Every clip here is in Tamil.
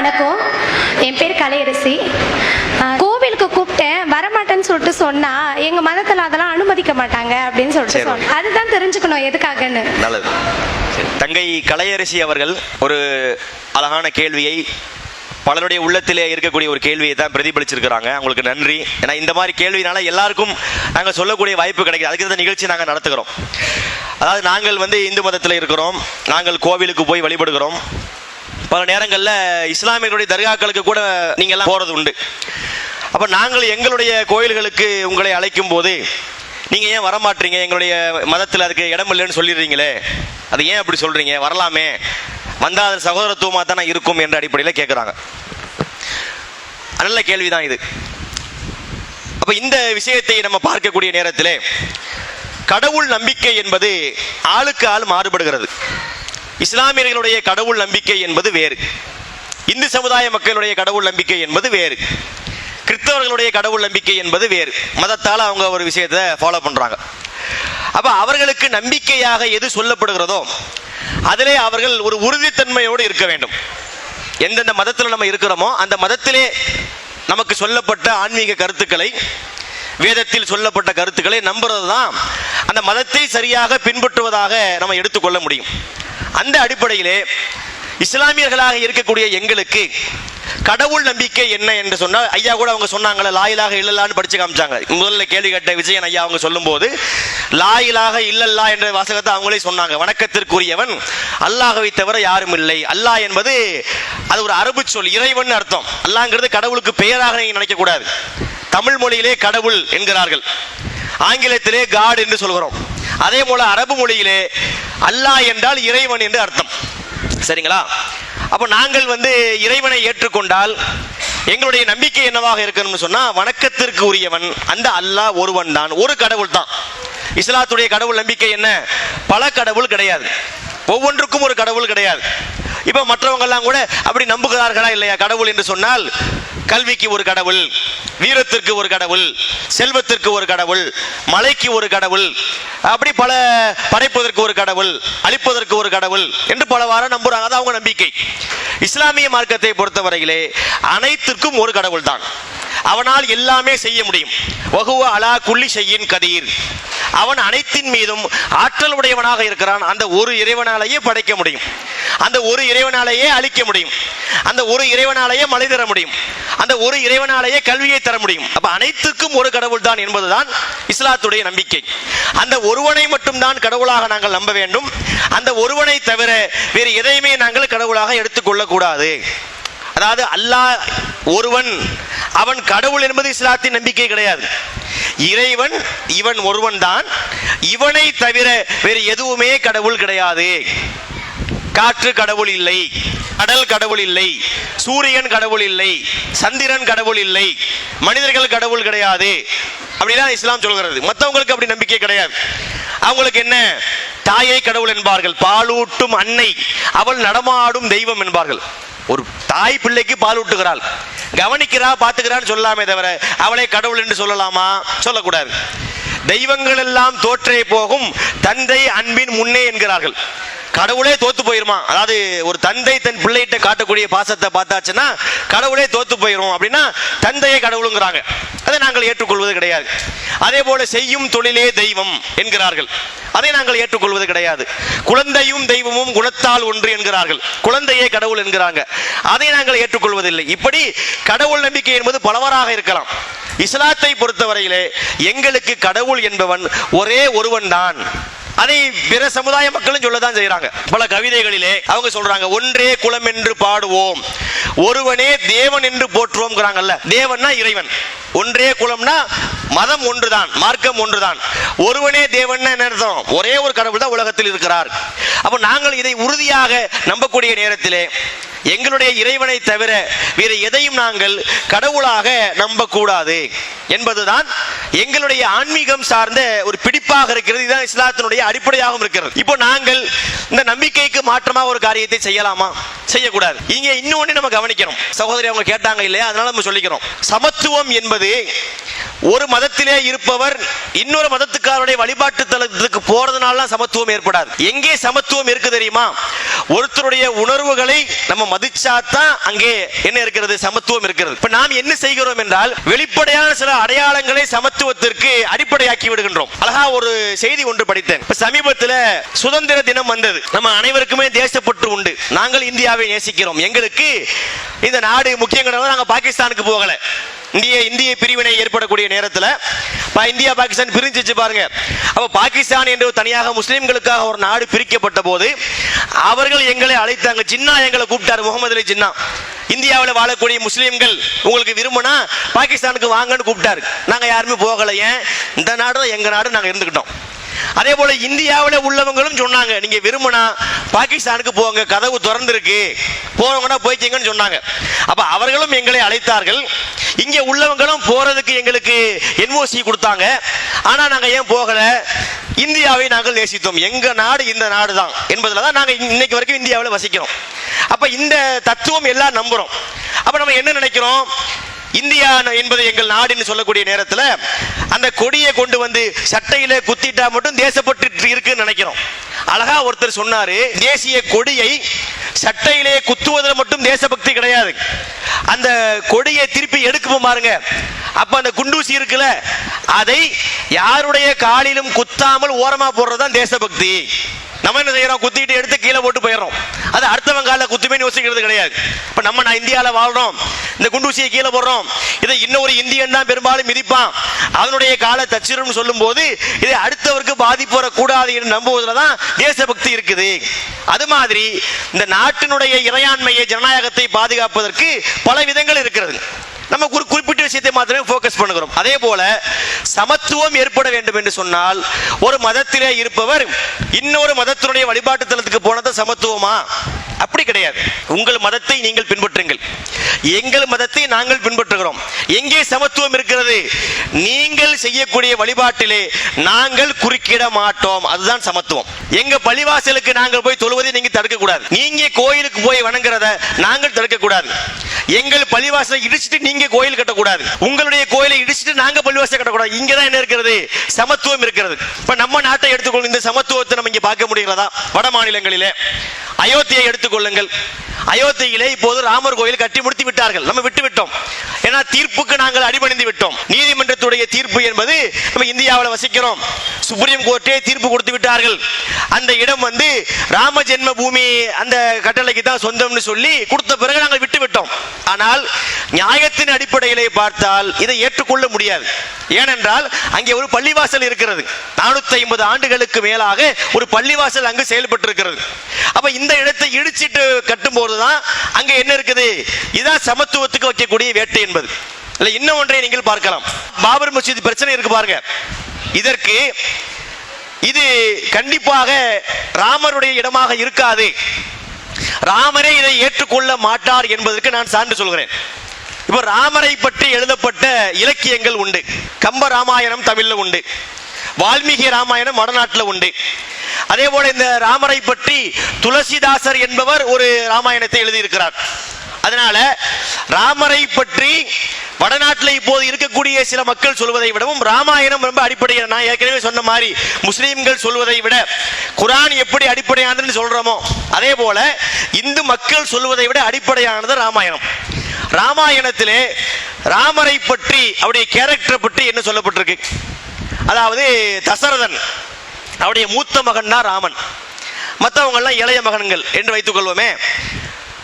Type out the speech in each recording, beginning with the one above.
வணக்கம். என் பேர் கலையரசி. கோவிலுக்கு கூப்பிட்டேன். வரமாட்டேன்னு சொல்லிட்டு சொன்னா எங்க மதத்துல அதெல்லாம் அனுமதிக்க மாட்டாங்க அப்படின்னு சொல்லிட்டு சரி. சொன்னேன் அதுதான் தெரிஞ்சுக்கணும் எதுக்காகன்னு. நல்லது. தங்கை கலையரசி அவர்கள் ஒரு அழகான கேள்வியை பலருடைய உள்ளத்திலே இருக்கக்கூடிய ஒரு கேள்வியை தான் பிரதிபலிச்சிருக்கிறாங்க. அவங்களுக்கு நன்றி. ஏன்னா இந்த மாதிரி கேள்வினால எல்லாருக்கும் நாங்கள் சொல்லக்கூடிய வாய்ப்பு கிடைக்குது. அதுக்கு இந்த நிகழ்ச்சி நாங்கள் நடத்துகிறோம். அதாவது நாங்கள் வந்து இந்து மதத்தில் இருக்கிறோம். நாங்கள் கோவிலுக்கு போய் வழிபடுகிறோம். பல நேரங்களில் இஸ்லாமியர்களுடைய தர்காக்களுக்கு கூட நீங்கள் போகிறது உண்டு. அப்போ நாங்கள் எங்களுடைய கோயில்களுக்கு உங்களை அழைக்கும் போது நீங்கள் ஏன் வரமாட்டீங்க? எங்களுடைய மதத்தில் அதுக்கு இடம் இல்லைன்னு சொல்லிடுறீங்களே. அது ஏன் அப்படி சொல்கிறீங்க வரலாமே. வந்தால் அது சகோதரத்துவமாக தானே இருக்கும் என்ற அடிப்படையில் கேட்குறாங்க நல்ல கேள்விதான் இது. அப்போ இந்த விஷயத்தை நம்ம பார்க்கக்கூடிய நேரத்தில் கடவுள் நம்பிக்கை என்பது ஆளுக்கு ஆள் மாறுபடுகிறது. இஸ்லாமியர்களுடைய கடவுள் நம்பிக்கை என்பது வேறு. இந்து சமுதாய மக்களுடைய கடவுள் நம்பிக்கை என்பது வேறு. கிறிஸ்தவர்களுடைய கடவுள் நம்பிக்கை என்பது வேறு. மதத்தால் அவங்க ஒரு விஷயத்தை ஃபாலோ பண்ணுறாங்க அப்போ அவர்களுக்கு நம்பிக்கையாக எது சொல்லப்படுகிறதோ அதிலே அவர்கள் ஒரு உறுதித்தன்மையோடு இருக்க வேண்டும். எந்தெந்த மதத்தில் நம்ம இருக்கிறோமோ அந்த மதத்திலே நமக்கு சொல்லப்பட்ட ஆன்மீக கருத்துக்களை வேதத்தில் சொல்லப்பட்ட கருத்துக்களை நம்புறது தான் அந்த மதத்தை சரியாக பின்பற்றுவதாக நம்ம எடுத்துக்கொள்ள முடியும். அந்த அடிப்படையிலே இஸ்லாமியர்களாக இருக்கக்கூடிய எங்களுக்கு கடவுள் நம்பிக்கை என்ன என்று சொன்னால் ஐயா கூட அவங்க சொன்னாங்களே லாயிலாக இல்லல்லான்னு படிச்சு காமிச்சாங்க. முதல்ல கேள்வி கேட்ட விஜயன் ஐயா அவங்க சொல்லும்போது லாயிலாக இல்லல்லா என்ற வாசகத்தை அவங்களே சொன்னாங்க. வணக்கத்திற்குரியவன் அல்லாஹவை தவிர யாரும் இல்லை. அல்லாஹ் என்பது அது ஒரு அரபு சொல் இறைவன் அர்த்தம். அல்லாங்கிறது கடவுளுக்கு பெயராக நீங்க நினைக்க கூடாது தமிழ் மொழியிலே கடவுள் என்கிறார்கள். ஆங்கிலத்திலே காட் என்று சொல்கிறோம். அதே போல அரபு மொழியிலே அல்லாஹ் என்றால் இறைவன் என்று அர்த்தம். சரிங்களா? அப்போ நாங்கள் வந்து இறைவனை ஏற்றுக்கொண்டால் எங்களுடைய நம்பிக்கை என்னவாக இருக்கணும்னு சொன்னா வணக்கத்திற்கு உரியவன் அந்த அல்லாஹ் ஒருவன் தான். ஒரு கடவுள் தான். இஸ்லாத்துடைய கடவுள் நம்பிக்கை என்ன? பல கடவுள் கிடையாது. ஒவ்வொன்றுக்கும் ஒரு கடவுள் கிடையாது. இப்போ மற்றவங்க எல்லாம் கூட அப்படி நம்புகிறார்களா இல்லையா கடவுள் என்று சொன்னால் கல்விக்கு ஒரு கடவுள் வீரத்திற்கு ஒரு கடவுள் செல்வத்திற்கு ஒரு கடவுள் மலைக்கு ஒரு கடவுள் அப்படி பல படைப்பதற்கு ஒரு கடவுள் அழிப்பதற்கு ஒரு கடவுள் என்று பலவாறு நம்புறாங்க. அது அவங்க நம்பிக்கை. இஸ்லாமிய மார்க்கத்தை பொறுத்தவரையிலே அனைத்திற்கும் ஒரு கடவுள் தான் அவனால் எல்லாமே செய்ய முடியும். வகுவ அலா குள்ளி செய்யின் கதீர். அவன் அனைத்தின் மீதும் ஆற்றல் உடையவனாக இருக்கிறான். அந்த ஒரு இறைவனாலேயே படைக்க முடியும். அந்த ஒரு இறைவனாலேயே அழிக்க முடியும். அந்த ஒரு இறைவனாலேயே மலை தர முடியும். அந்த ஒரு இறைவனாலேயே கல்வியை தர முடியும். அப்ப அனைத்துக்கும் ஒரு கடவுள் தான் என்பதுதான் இஸ்லாத்துடைய நம்பிக்கை. அந்த ஒருவனை மட்டும்தான் கடவுளாக நாங்கள் நம்ப வேண்டும். அந்த ஒருவனை தவிர வேறு எதையுமே நாங்கள் கடவுளாக எடுத்துக்கொள்ள கூடாது அதாவது அல்லாஹ் ஒருவன் அவன் கடவுள் என்பது இஸ்லாத்தின் நம்பிக்கை கிடையாது. இறைவன் இவன் ஒருவன் தான். இவனை தவிர வேறு எதுவுமே கடவுள் கிடையாது. காற்று கடவுள் இல்லை. கடல் கடவுள் இல்லை சூரியன் கடவுள் இல்லை சந்திரன் கடவுள் இல்லை மனிதர்கள் கடவுள் கிடையாது. அப்படிதான் இஸ்லாம் சொல்கிறது. மற்றவங்களுக்கு அப்படி நம்பிக்கை கிடையாது. அவங்களுக்கு என்ன? தாயை கடவுள் என்பார்கள் பாலூட்டும் அன்னை. அவள் நடமாடும் தெய்வம் என்பார்கள். ஒரு தாய் பிள்ளைக்கு பால் ஊட்டுகிறாள் கவனிக்கிறா பார்த்துக்கிறான்னு சொல்லலாமே தவிர அவளை கடவுள் என்று சொல்லலாமா? சொல்லக்கூடாது. தெய்வங்கள் எல்லாம் தோற்றே போகும் தந்தை அன்பின் முன்னே என்கிறார்கள். கடவுளே தோத்து போயிருமா? அதாவது ஒரு தந்தை தன் பிள்ளைகிட்ட காட்டக்கூடிய பாசத்தை பார்த்தாச்சுன்னா கடவுளே தோத்து போயிரும் அப்படின்னா தந்தையே கடவுளுங்கிறாங்க. அதை நாங்கள் ஏற்றுக்கொள்வது கிடையாது. அதே போல செய்யும் தொழிலே தெய்வம் என்கிறார்கள். அதை நாங்கள் ஏற்றுக்கொள்வது கிடையாது. குழந்தையும் தெய்வமும் குணத்தால் ஒன்று என்கிறார்கள். குழந்தையே கடவுள் என்கிறாங்க. அதை நாங்கள் ஏற்றுக்கொள்வதில்லை. இப்படி கடவுள் நம்பிக்கை என்பது பலவராக இருக்கலாம். இஸ்லாத்தை பொறுத்தவரையிலே எங்களுக்கு கடவுள் என்பவன் ஒரே ஒருவன் தான் அதை பிற சமுதாய மக்களும் சொல்லதான் செய்யறாங்க பல கவிதைகளிலே அவங்க சொல்றாங்க ஒன்றே குலம் என்று பாடுவோம் ஒருவனே தேவன் என்று போற்றுவோம்ங்கிறாங்கல்ல. தேவன்னா இறைவன். ஒன்றே குலம்னா மதம் ஒன்றுதான் மார்க்கம் ஒன்றுதான். ஒருவனே தேவன் என்ன அர்த்தம்? ஒரே ஒரு கடவுள் தான் உலகத்தில் இருக்கிறார். அப்ப நாங்கள் இதை உறுதியாக நம்பக்கூடிய நேரத்திலே எங்களுடைய இறைவனை தவிர வேறு எதையும் நாங்கள் கடவுளாக நம்பக்கூடாது என்பதுதான் எங்களுடைய ஆன்மீகம் சார்ந்த ஒரு பிடிப்பாக இருக்கிறது. இதுதான் இஸ்லாத்தினுடைய அடிப்படையாகவும் இருக்கிறது. இப்போ நாங்கள் இந்த நம்பிக்கைக்கு மாற்றமாக ஒரு காரியத்தை செய்யலாமா? செய்யக்கூடாது. இங்க இன்னொன்னு நம்ம கவனிக்கணும். சகோதரி அவங்க கேட்டாங்க இல்லையா? அதனால நம்ம சொல்லிக்கிறோம். சமத்துவம் என்பது ஒரு மதத்திலே இருப்பவர் இன்னொரு மதத்துக்காரருடைய வழிபாட்டு தளத்துக்கு போறதுனால சமத்துவம் ஏற்படாது. எங்கே சமத்துவம் இருக்கு தெரியுமா? ஒருத்தருடைய உணர்வுகளை நம்ம மதிச்சாதான் அங்கே என்ன இருக்கிறது? சமத்துவம் இருக்கிறது. இப்ப நாம் என்ன செய்கிறோம் என்றால் வெளிப்படையான சில அடையாளங்களை சமத்துவத்திற்கு அடிப்படையாக்கி விடுகின்றோம். அழகா ஒரு செய்தி ஒன்று படித்தேன். இப்ப சமீபத்தில் சுதந்திர தினம் வந்தது. நம்ம அனைவருக்குமே தேசப்பற்று உண்டு. நாங்கள் இந்தியாவை நேசிக்கிறோம். எங்களுக்கு இந்த நாடு முக்கியங்கிறத நாங்கள் பாகிஸ்தானுக்கு போகல. இந்திய இந்திய பிரிவினை ஏற்படக்கூடிய நேரத்தில் பா- இந்தியா பாகிஸ்தான் பிரிஞ்சிச்சு பாருங்க. அப்போ பாகிஸ்தான் என்று தனியாக முஸ்லீம்களுக்காக ஒரு நாடு பிரிக்கப்பட்ட போது அவர்கள் எங்களை அழைத்தாங்க. ஜின்னா எங்களை கூப்பிட்டாரு முகமது அலி ஜின்னா இந்தியாவில் வாழக்கூடிய முஸ்லீம்கள் உங்களுக்கு விரும்பினா பாகிஸ்தானுக்கு வாங்கன்னு கூப்பிட்டாரு. நாங்கள் யாருமே போகலையே ஏன்? இந்த நாடும் எங்கள் நாடும் நாங்கள் இருந்துக்கிட்டோம் அதே போல இந்தியாவில் உள்ளவங்களும் சொன்னாங்க நீங்க விரும்பினா பாகிஸ்தானுக்கு போங்க. கதவு திறந்திருக்கு. போறவங்கன்னா போய்க்கிங்கன்னு சொன்னாங்க. அப்ப அவர்களும் எங்களை அழைத்தார்கள். இங்க உள்ளவங்களும் போறதுக்கு எங்களுக்கு என்ஓசி கொடுத்தாங்க. ஆனா நாங்க ஏன் போகல? இந்தியாவை நாங்கள் நேசித்தோம். எங்க நாடு இந்த நாடு தான் என்பதில் தான் நாங்க இன்னைக்கு வரைக்கும் இந்தியாவில் வசிக்கிறோம். அப்ப இந்த தத்துவம் எல்லாம் நம்புறோம். அப்ப நம்ம என்ன நினைக்கிறோம்? இந்தியா என்பது எங்கள் நாடுன்னு சொல்லக்கூடிய நேரத்தில் அந்த கொடியை கொண்டு வந்து சட்டையில குத்திட்டா மட்டும் தேசப்பட்டு இருக்குன்னு நினைக்கிறோம். அழகா ஒருத்தர் சொன்னாரு தேசிய கொடியை சட்டையிலே குத்துவதில் மட்டும் தேசபக்தி கிடையாது. அந்த கொடியை திருப்பி எடுக்கும் பாருங்க. அப்ப அந்த குண்டூசி இருக்குல்ல அதை யாருடைய காலிலும் குத்தாமல் ஓரமா போடுறதுதான் தேசபக்தி. நம்ம என்ன செய்யறோம்? குத்திட்டு எடுத்து கீழே போட்டு போயிடுறோம். அது அடுத்தவன் கால குத்துமே யோசிக்கிறது கிடையாது. இப்ப நம்ம நான் இந்தியாவில் வாழ்றோம். இந்த குண்டூசியை கீழே போடுறோம். இதை இன்னொரு இந்தியன் தான் பெரும்பாலும் மிதிப்பான். அதனுடைய கால தச்சிரும் சொல்லும் போது இதை அடுத்தவருக்கு பாதிப்பு வரக்கூடாது என்று நம்புவதில் தான் தேசபக்தி இருக்குது. அது மாதிரி இந்த நாட்டினுடைய இறையாண்மையை ஜனநாயகத்தை பாதுகாப்பதற்கு பல விதங்கள் இருக்கிறது. நம்ம ஒரு குறிப்பிட்ட விஷயத்தை மாத்திரமே ஃபோக்கஸ் பண்ணுகிறோம். அதே போல சமத்துவம் ஏற்பட வேண்டும் என்று சொன்னால் ஒரு மதத்திலே இருப்பவர் இன்னொரு மதத்தினுடைய வழிபாட்டு தளத்துக்கு போனது சமத்துவமா? அப்படி கிடையாது. உங்கள் மதத்தை நீங்கள் பின்பற்றுங்கள். எங்கள் மதத்தை நாங்கள் பின்பற்றுகிறோம். எங்கே சமத்துவம் இருக்கிறது? நீங்கள் செய்யக்கூடிய வழிபாட்டிலே நாங்கள் குறுக்கிட மாட்டோம். அதுதான் சமத்துவம். எங்க பள்ளிவாசலுக்கு நாங்கள் போய் தொழுவதை நீங்க தடுக்க கூடாது நீங்க கோயிலுக்கு போய் வணங்குறத நாங்கள் தடுக்க கூடாது எங்கள் பள்ளிவாசலை இடிச்சிட்டு நீங்க கோயில் கட்டக்கூடாது. உங்களுடைய கோயிலை இடிச்சிட்டு நாங்க பள்ளிவாசலை கட்டக்கூடாது. இங்க தான் என்ன இருக்கிறது? சமத்துவம் இருக்கிறது. இப்ப நம்ம நாட்டை எடுத்துக்கொள்ளும் இந்த சமத்துவத்தை நம்ம இங்க பார்க்க முடிகிறதா? வட மாநிலங்களிலே. அயோத்தியை எடுத்துக்கொள்ளுங்கள். அயோத்தியிலே இப்போது ராமர் கோயில் கட்டி முடித்து விட்டார்கள். நம்ம விட்டு விட்டோம். ஏன்னா தீர்ப்புக்கு நாங்கள் அடிபணிந்து விட்டோம். நீதிமன்றத்துடைய தீர்ப்பு என்பது நம்ம இந்தியாவில் வசிக்கிறோம். சுப்ரீம் கோர்ட்டே தீர்ப்பு கொடுத்து விட்டார்கள். அந்த இடம் வந்து ராம ஜென்ம பூமி அந்த கட்டளைக்கு தான் சொந்தம்னு சொல்லி கொடுத்த பிறகு நாங்கள் விட்டு விட்டோம். ஆனால் நியாயத்தின் அடிப்படையிலே பார்த்தால் இதை ஏற்றுக்கொள்ள முடியாது. ஏனென்றால் அங்கே ஒரு பள்ளிவாசல் இருக்கிறது. நானூத்தி ஐம்பது ஆண்டுகளுக்கு மேலாக ஒரு பள்ளிவாசல் அங்கு செயல்பட்டு இருக்கிறது அப்ப இந்த இடத்தை இடிச்சிட்டு கட்டும் போதுதான் அங்க என்ன இருக்குது? இதான் சமத்துவத்துக்கு வைக்கக்கூடிய வேட்டை என்பது. இல்ல இன்னும் ஒன்றை நீங்கள் பார்க்கலாம். பாபர் மசூதி பிரச்சனை இருக்கு பாருங்க. இதற்கு இது கண்டிப்பாக ராமருடைய இடமாக இருக்காது. ராமரே இதை ஏற்றுக்கொள்ள மாட்டார் என்பதற்கு நான் சான்று சொல்கிறேன். இப்போ ராமரை பற்றி எழுதப்பட்ட இலக்கியங்கள் உண்டு. கம்ப ராமாயணம் தமிழ்ல உண்டு. வால்மீகி ராமாயணம் வடநாட்டில் உண்டு. அதே போல இந்த ராமரை பற்றி துளசிதாசர் என்பவர் ஒரு ராமாயணத்தை எழுதியிருக்கிறார். அதனால ராமரை பற்றி வடநாட்டில் இப்போது இருக்கக்கூடிய சில மக்கள் சொல்வதை விடவும் ராமாயணம் ரொம்ப அடிப்படையான நான் ஏற்கனவே சொன்ன மாதிரி முஸ்லீம்கள் சொல்வதை விட குரான் எப்படி அடிப்படையானதுன்னு சொல்றோமோ அதே போல இந்து மக்கள் சொல்வதை விட அடிப்படையானது ராமாயணம். ராமாயணத்திலே ராமரை பற்றி அவருடைய கேரக்டரை பற்றி என்ன சொல்லப்பட்டிருக்கு? அதாவது தசரதன் அவருடைய மூத்த மகன் தான் ராமன். மற்றவங்கெல்லாம் இளைய மகன்கள் என்று வைத்துக்கொள்வோமே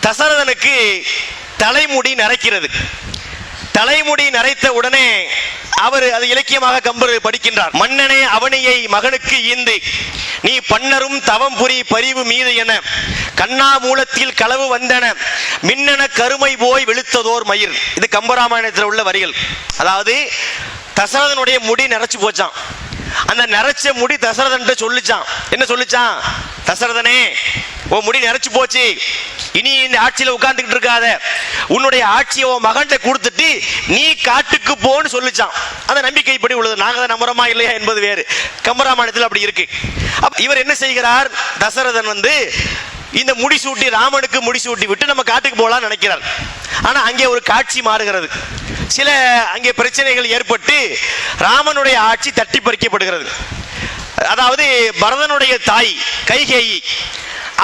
தசரதனுக்கு தலைமுடி நரைக்கிறது. தலைமுடி நரைத்த உடனே அவர் அது இலக்கியமாக கம்பர் படிக்கின்றார். மன்னனே அவனியை மகனுக்கு ஈந்து நீ பன்னரும் தவம் புரி பரிவு மீது என கண்ணா மூலத்தில் களவு வந்தன மின்னன கருமை போய் வெளுத்ததோர் மயிர். இது கம்பராமாயணத்தில் உள்ள வரிகள். அதாவது தசரதனுடைய முடி நரைச்சு போச்சான் அந்த நிறைச்ச முடி தசரதன் சொல்லிச்சான். என்ன சொல்லிச்சான்? தசரதனே உன் முடி நிறைச்சு போச்சு. இனி இந்த ஆட்சியில உட்கார்ந்துகிட்டு இருக்காத. உன்னுடைய ஆட்சியை உன் மகன்கிட்ட கொடுத்துட்டு நீ காட்டுக்கு போன்னு சொல்லிச்சான். அந்த நம்பிக்கை இப்படி உள்ளது. நாங்க தான் நம்புறோமா இல்லையா என்பது வேறு. கம்பராமாயணத்தில் அப்படி இருக்கு. இவர் என்ன செய்கிறார்? தசரதன் வந்து இந்த முடிசூட்டி ராமனுக்கு முடிசூட்டி விட்டு நம்ம காட்டுக்கு போகலாம்னு நினைக்கிறார். ஆனா அங்கே ஒரு காட்சி மாறுகிறது. சில அங்கே பிரச்சனைகள் ஏற்பட்டு ராமனுடைய ஆட்சி தட்டி பறிக்கப்படுகிறது. அதாவது பரதனுடைய தாய் கைகேயி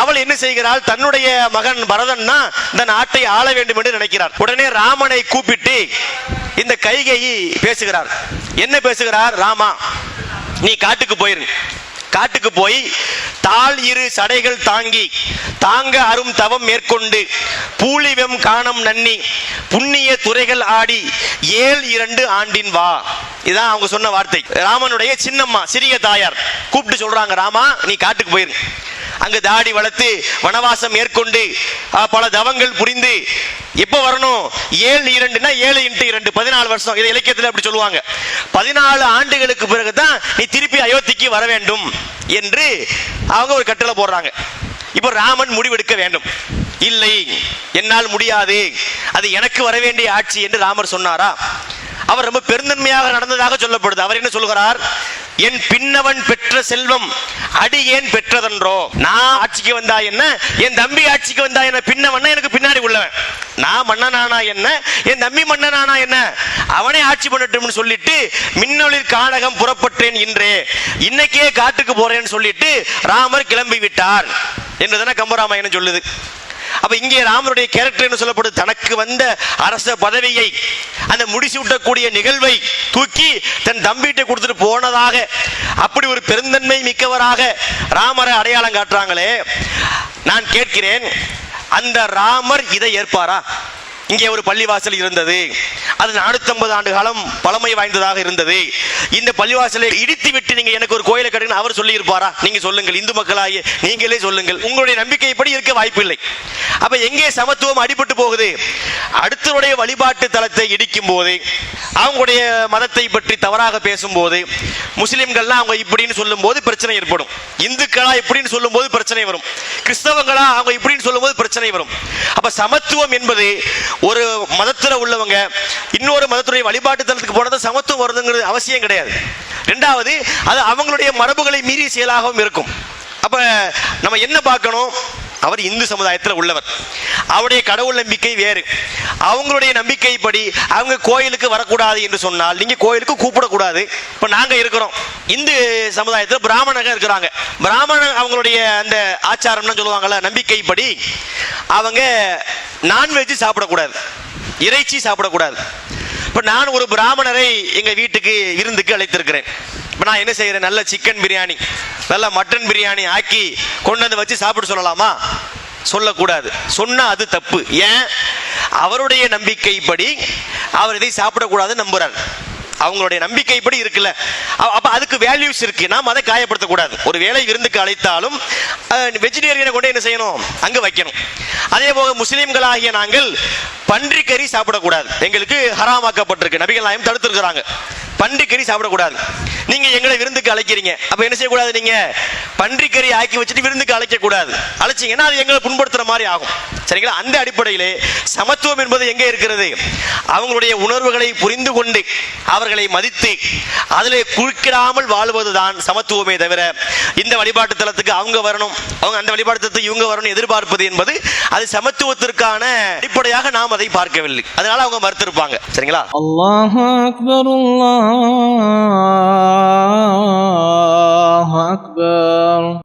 அவள் என்ன செய்கிறாள்? தன்னுடைய மகன் பரதன்னா இந்த நாட்டை ஆள வேண்டும் என்று நினைக்கிறார். உடனே ராமனை கூப்பிட்டு இந்த கைகேயி பேசுகிறார். என்ன பேசுகிறார்? ராமா நீ காட்டுக்கு போயிரு. காட்டுக்கு போய் தாள் இரு சடைகள் தாங்கி தாங்க அரும் தவம் மேற்கொண்டு பூலிவெம் காணம் நன்னி புண்ணிய துறைகள் ஆடி ஏழ் இரண்டு ஆண்டின் வா. இதான் அவங்க சொன்ன வார்த்தை. ராமனுடைய சின்னம்மா சிறிய தாயார். கூப்பிட்டு சொல்றாங்க ராமா நீ காட்டுக்கு போயிரு. அங்கு தாடி வளர்த்து வனவாசம் மேற்கொண்டு பல தவங்கள் புரிந்து எப்போ வரணும்? ஏழு இரண்டுனா ஏழு இன்ட்டு இரண்டு பதினாலு வருஷம். இதை இலக்கியத்தில் அப்படி சொல்லுவாங்க. பதினாலு ஆண்டுகளுக்கு பிறகு தான் நீ திருப்பி அயோத்திக்கு வர வேண்டும் என்று அவங்க ஒரு கட்டளை போடுறாங்க. இப்போ ராமன் முடிவெடுக்க வேண்டும். இல்லை என்னால் முடியாது. அது எனக்கு வர வேண்டிய ஆட்சி என்று ராமர் சொன்னாரா? அவர் ரொம்ப பெருந்தன்மையாக நடந்ததாக சொல்லப்படுது. அவர் என்ன சொல்கிறார் என் பின்னவன் பெற்ற செல்வம் அடி ஏன் பெற்றதென்றோ? நான் ஆட்சிக்கு வந்தா என்ன? என் தம்பி ஆட்சிக்கு வந்தா என்ன? பின்னவன் எனக்கு பின்னாடி உள்ளவன். நான் மன்னனானா என்ன? என் தம்பி மன்னனானா என்ன? அவனே ஆட்சி பண்ணட்டும் சொல்லிட்டு மின்னொளிர் காடகம் புறப்பட்டேன் இன்றே. இன்னைக்கே காட்டுக்கு போறேன்னு சொல்லிட்டு ராமர் கிளம்பி விட்டார் என்றுதானே கம்பராமாயணம் சொல்லுது. அப்ப இங்கே ராமருடைய கேரக்டர் என்று சொல்லப்படுது தனக்கு வந்த அரச பதவியை அந்த முடிச்சு விட்டக்கூடிய நிகழ்வை தூக்கி தன் தம்பிகிட்ட கொடுத்துட்டு போனதாக அப்படி ஒரு பெருந்தன்மை மிக்கவராக ராமரை அடையாளம் காட்டுறாங்களே. நான் கேட்கிறேன் அந்த ராமர் இதை ஏற்பாரா? இங்கே ஒரு பள்ளிவாசல் இருந்தது. அது நானூத்தம்பது ஆண்டு காலம் பழமை வாய்ந்ததாக இருந்தது. இந்த பள்ளிவாசலை இடித்து விட்டு நீங்க எனக்கு ஒரு கோயிலை கட்டுங்க அவர் சொல்லி இருப்பாரா நீங்க சொல்லுங்கள். இந்து மக்களாகிய நீங்களே சொல்லுங்கள். உங்களுடைய நம்பிக்கைப்படி இருக்க வாய்ப்பில்லை. அப்ப எங்கே சமத்துவம் அடிபட்டு போகுது? அடுத்தவருடைய வழிபாட்டு தலத்தை இடிக்கும் போது அவங்களுடைய மதத்தை பற்றி தவறாக பேசும்போது முஸ்லிம்கள்லாம் அவங்க இப்படின்னு சொல்லும்போது பிரச்சனை ஏற்படும். இந்துக்களா இப்படின்னு சொல்லும்போது பிரச்சனை வரும். கிறிஸ்தவங்களா அவங்க இப்படின்னு சொல்லும்போது பிரச்சனை வரும். அப்ப சமத்துவம் என்பது ஒரு மதத்தில் உள்ளவங்க இன்னொரு மதத்துடைய வழிபாட்டு தளத்துக்கு போனது சமத்துவம் வருதுங்கிறது அவசியம் கிடையாது. ரெண்டாவது அது அவங்களுடைய மரபுகளை மீறிய செயலாகவும் இருக்கும். அப்போ நம்ம என்ன பார்க்கணும்? அவர் இந்து சமுதாயத்தில் உள்ளவர். அவருடைய கடவுள் நம்பிக்கை வேறு. அவங்களுடைய நம்பிக்கைப்படி அவங்க கோயிலுக்கு வரக்கூடாது என்று சொன்னால் நீங்கள் கோயிலுக்கு கூப்பிடக்கூடாது. இப்போ நாங்கள் இருக்கிறோம். இந்து சமுதாயத்தில் பிராமணர்கள் இருக்கிறாங்க. பிராமண அவங்களுடைய அந்த ஆச்சாரம்னு சொல்லுவாங்கல்ல நம்பிக்கைப்படி அவங்க நான்வெஜ் சாப்பிடக்கூடாது. இறைச்சி சாப்பிடக்கூடாது. இப்போ நான் ஒரு பிராமணரை எங்கள் வீட்டுக்கு விருந்துக்கு அழைத்திருக்கிறேன். இப்போ நான் என்ன செய்கிறேன் நல்ல சிக்கன் பிரியாணி நல்ல மட்டன் பிரியாணி ஆக்கி கொண்டு வந்து வச்சு சாப்பிட சொல்லலாமா? சொல்லக்கூடாது. சொன்னால் அது தப்பு. ஏன்? அவருடைய நம்பிக்கைப்படி அவர் இதை சாப்பிடக்கூடாதுன்னு நம்புகிறார் அவங்களுடைய நம்பிக்கை இப்படி இருக்குல்ல அப்ப அதுக்கு வேல்யூஸ் இருக்கு. நாம் அதை காயப்படுத்தக்கூடாது. ஒரு வேலை விருந்துக்கு அழைத்தாலும் வெஜிடேரியனை கொண்டு என்ன செய்யணும்? அங்க வைக்கணும். அதே போக முஸ்லீம்களாகிய நாங்கள் பன்றி கறி சாப்பிடக்கூடாது. எங்களுக்கு ஹராமாக்கப்பட்டிருக்கு. நபிகள் நாயம் தடுத்திருக்கிறாங்க. பன்றி கறி சாப்பிடக்கூடாது. நீங்க எங்களை விருந்துக்கு அழைக்கிறீங்க. அப்ப என்ன செய்யக்கூடாது நீங்க? பன்றிக்கறி ஆக்கி வச்சுட்டு விருந்துக்கு அழைக்க கூடாது அழைச்சிங்கன்னா அது எங்களை புண்படுத்துற மாதிரி ஆகும். சரிங்களா? அந்த அடிப்படையிலே சமத்துவம் என்பது எங்கே இருக்கிறது? அவங்களுடைய உணர்வுகளை புரிந்து கொண்டு அவர்களை மதித்து அதில் குறுக்கிடாமல் வாழ்வதுதான் சமத்துவமே தவிர இந்த வழிபாட்டு தலத்துக்கு அவங்க வரணும் அவங்க அந்த வழிபாட்டு தலத்துக்கு இவங்க வரணும் எதிர்பார்ப்பது என்பது அது சமத்துவத்திற்கான அடிப்படையாக நாம் அதை பார்க்கவில்லை. அதனால அவங்க மறுத்திருப்பாங்க. சரிங்களா? அல்லாஹ் அக்பர் அல்லாஹ் الله أكبر